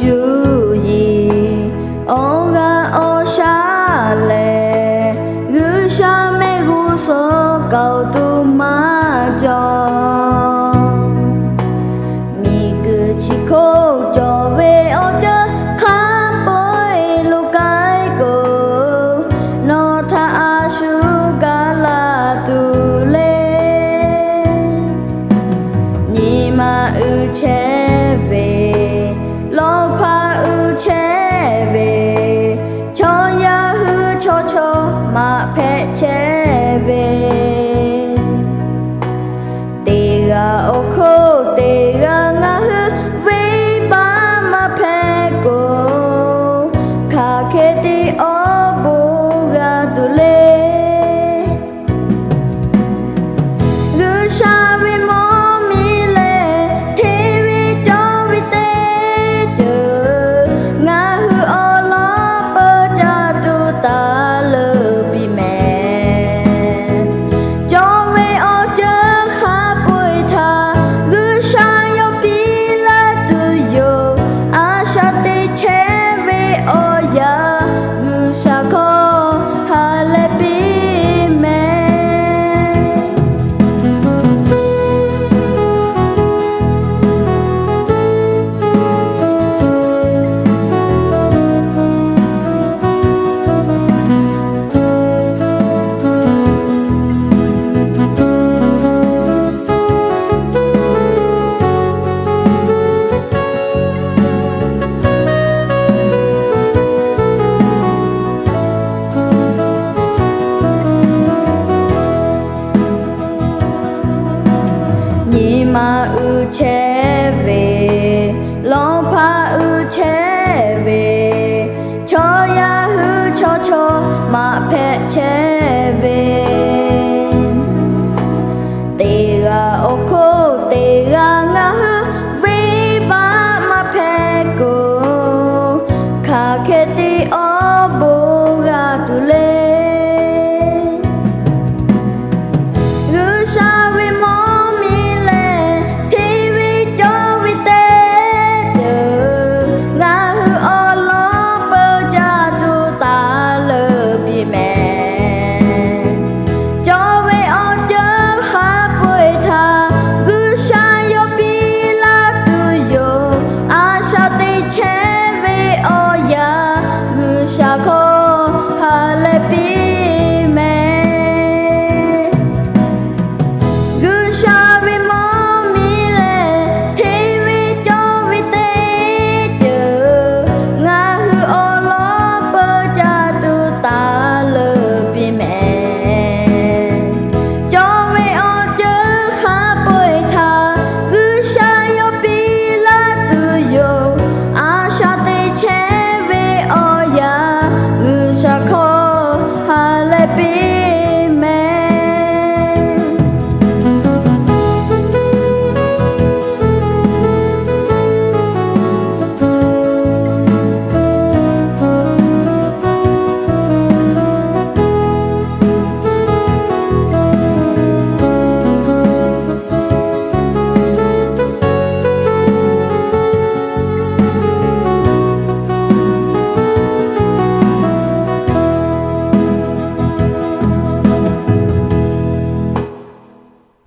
ကျူရီအောကအောရှာလေဂူရှာမေဂူစောကောက်တူမကြောမိကချီခိုကြောဝေအောချခါပွေလူကိုင်ကိုနောထာအာရှုကလာတူလေညီမဥချဲ ချောမဖဲချဲပဲ ဥ 下课。